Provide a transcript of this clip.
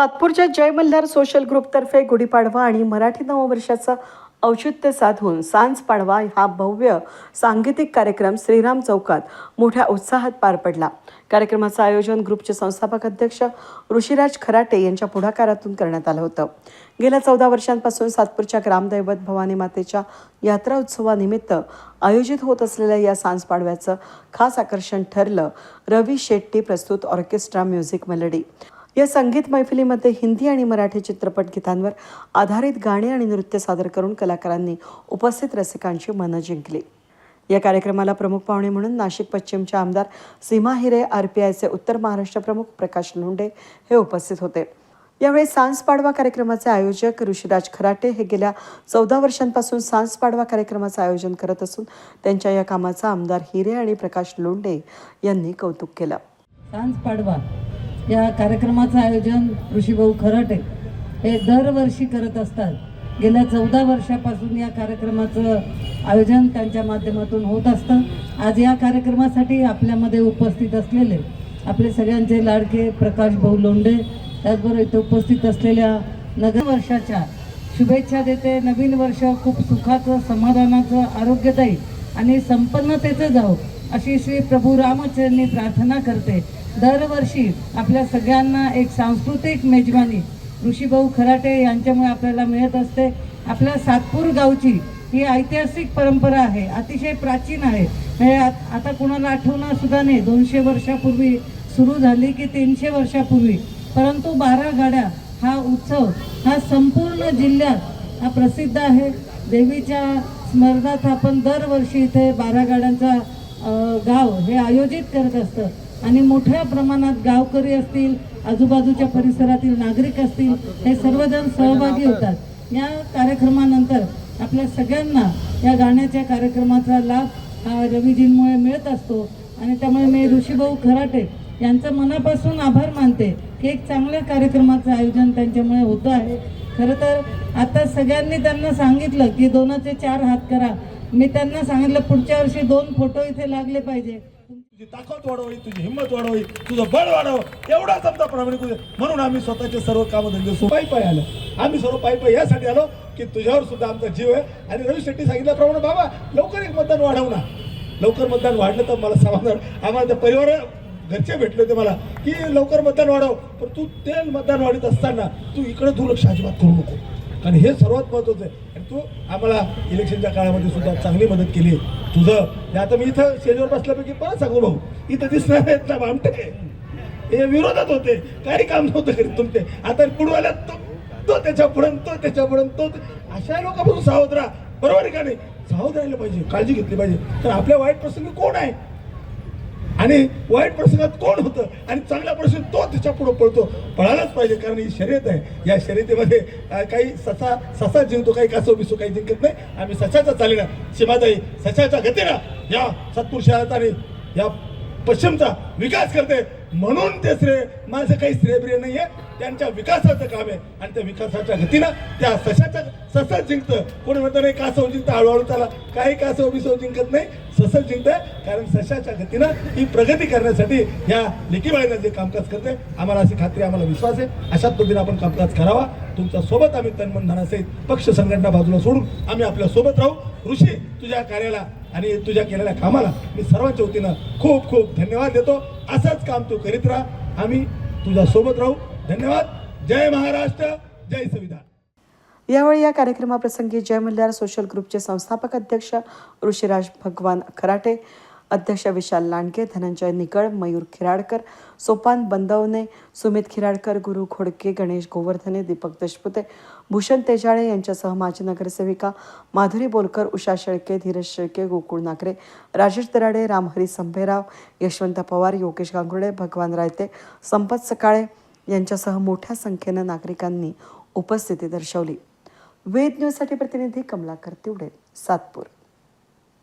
सातपूरच्या जय Malhar social ग्रुपतर्फे गुढीपाडवा आणि मराठी नववर्षाचं औचित्य साधून सांज पाडवा हा भव्य सांगीतिक कार्यक्रम श्रीराम चौकात मोठ्या उत्साहात पार पडला. कार्यक्रमाचं आयोजन ग्रुपचे संस्थापक अध्यक्ष ऋषिराज खराटे यांच्या पुढाकारातून करण्यात आलं होतं. गेल्या चौदा वर्षांपासून सातपूरच्या ग्रामदैवत भवानी मातेच्या यात्रा उत्सवानिमित्त आयोजित होत असलेल्या या सांज पाडव्याचं खास आकर्षण ठरलं रवी शेट्टी प्रस्तुत ऑर्केस्ट्रा म्युझिक मेलडी. या संगीत मैफिलीमध्ये हिंदी आणि मराठी चित्रपट गीतांवर आधारित गाणी आणि नृत्य सादर करून कलाकारांनी उपस्थित रसिकांची मनं जिंकली. या कार्यक्रमाला प्रमुख पाहुणे म्हणून नाशिक पश्चिमचे आमदार सीमा हिरे आर पी आयचे उत्तर महाराष्ट्र प्रमुख प्रकाश लोंढे हे उपस्थित होते. यावेळी सांस पाडवा कार्यक्रमाचे आयोजक ऋषिराज खराटे हे गेल्या चौदा वर्षांपासून सांस पाडवा कार्यक्रमाचं आयोजन करत असून त्यांच्या या कामाचं आमदार हिरे आणि प्रकाश लोंढे यांनी कौतुक केलं. सांस पाडवा या कार्यक्रमाचं आयोजन ऋषीभाऊ खराटे हे दरवर्षी करत असतात. गेल्या चौदा वर्षापासून या कार्यक्रमाचं आयोजन त्यांच्या माध्यमातून होत असतं. आज या कार्यक्रमासाठी आपल्यामध्ये उपस्थित असलेले आपले सगळ्यांचे लाडके प्रकाश भाऊ लोंढे त्याचबरोबर इथे उपस्थित असलेल्या नगर वर्षाच्या शुभेच्छा देते. नवीन वर्ष खूप सुखाचं समाधानाचं आरोग्यदायी आणि संपन्नतेचं जाऊ अशी श्री प्रभू रामचरणी प्रार्थना करते. दरवर्षी आपल्या सगळ्यांना एक सांस्कृतिक मेजवानी. ऋषीभाऊ खराटे यांच्यामुळे आपल्याला मिळत असते. आपल्या सातपूर गावची ही ऐतिहासिक परंपरा आहे. अतिशय प्राचीन आहे. म्हणजे आता कुणाला आठवणार सुद्धा नाही. दोनशे वर्षापूर्वी सुरू झाली की तीनशे वर्षापूर्वी. परंतु बारा गाड्या हा उत्सव हा संपूर्ण जिल्ह्यात हा प्रसिद्ध आहे. देवीच्या स्मरणात आपण दरवर्षी इथे बारा गाड्यांचा गाव हे आयोजित करत असतं. आणि मोठ्या प्रमाणात गावकरी असतील आजूबाजूच्या परिसरातील नागरिक असतील हे सर्वजण सहभागी होतात. या कार्यक्रमानंतर आपल्या सगळ्यांना या गाण्याच्या कार्यक्रमाचा लाभ हा रविजींमुळे मिळत असतो. आणि त्यामुळे मी ऋषीभाऊ खराटे यांचं मनापासून आभार मानते की एक चांगल्या कार्यक्रमाचं आयोजन त्यांच्यामुळे होतं आहे. खरं तर आता सगळ्यांनी त्यांना सांगितलं की दोनाचे चार हात करा. मी त्यांना सांगितलं पुढच्या वर्षी दोन फोटो इथे लागले पाहिजे. तुझी ताकद वाढवावी तुझी हिंमत वाढवावी तुझं बळ वाढव एवढाच आमचा प्रामाणिक म्हणून आम्ही स्वतःचे सर्व कामधंदे सो पायी पायी आलो. आम्ही सर्व पायी पाय यासाठी आलो की तुझ्यावर सुद्धा आमचा जीव आहे. आणि रवी शेट्टी सांगितल्याप्रमाणे बाबा लवकर एक मतदान वाढव ना. लवकर मतदान वाढलं तर मला समाधान आम्हाला त्या परिवार घरचे भेटले होते मला की लवकर मतदान वाढव. पण तू ते मतदान वाढत असताना तू इकडे दुर्लक्ष अजिबात करू नको. कारण हे सर्वात महत्वाचं आहे. तू आम्हाला इलेक्शनच्या काळामध्ये सुद्धा चांगली मदत केली. तुझं हे आता मी इथं शेजवर बसल्यापैकी परत सांगू भाऊ. इथं दिसणार आहेत ना भामटे. हे विरोधात होते. काही काम नव्हतं करीत तुमचे. आता पुढवाल्यात तो तो त्याच्या पुढं तो त्याच्या पुढं तो अशा लोकांपासून सावध राहा. बरोबर आहे का नाही? सावध राहिलं पाहिजे काळजी घेतली पाहिजे. तर आपल्या वाईट प्रसंगी कोण आहे? आणि वाईट प्रसंगात कोण होतं आणि चांगला प्रसंग तो त्याच्या पुढं पळतो? पळायलाच पाहिजे कारण ही शर्यत आहे. या शर्यतीमध्ये काही ससा ससा जिंकतो काही कासो बिसो काही जिंकत नाही. आम्ही सशाच्या चालीनं सीमाताई सशाच्या गतीनं या सत्पूर आणि या पश्चिमचा विकास करते. म्हणून ते श्रेय माझं काही श्रेयप्रिय नाही आहे त्यांच्या विकासाचं काम आहे. आणि त्या विकासाच्या गतीनं त्या सशाच्या ससं जिंकतं. कोणी म्हणतं नाही कासव जिंकतं हळूहळू त्याला काही कासव बिसव जिंकत नाही ससं जिंकतंय. कारण सशाच्या गतीनं ही प्रगती करण्यासाठी या लेकीबाईनं जे कामकाज करते आम्हाला अशी खात्री आम्हाला विश्वास आहे. अशाच पद्धतीने आपण कामकाज करावा. तुमच्यासोबत आम्ही तनमन धनासहित पक्ष संघटना बाजूला सोडून आम्ही आपल्यासोबत राहू. ऋषी तुझ्या कार्याला आणि तुझ्या केलेल्या कामाला मी सर्वांच्या वतीनं खूप खूप धन्यवाद देतो. असंच काम तू करीत राहा. आम्ही तुझ्या सोबत राहू. धन्यवाद. जय महाराष्ट्र. जय संविधान. यावेळी या कार्यक्रमाप्रसंगी जय मल्हार सोशल ग्रुपचे संस्थापक अध्यक्ष ऋषिराज भगवान खराटे अध्यक्ष विशाल लांडगे धनंजय निकळ मयूर खिराडकर सोपान बंदवणे सुमित खिराडकर गुरु खोडके गणेश गोवर्धने दीपक देशपुते भूषण तेजाळे यांच्यासह माजी नगरसेविका माधुरी बोलकर उषा शेळके धीरज शेळके गोकुळ नागरे राजेश दराडे रामहरी संभेराव यशवंत पवार योगेश गांगुर्डे भगवान रायते संपत सकाळे यांच्यासह मोठ्या संख्येनं नागरिकांनी उपस्थिती दर्शवली. वेद न्यूजसाठी प्रतिनिधी कमलाकर तिवडे सातपूर.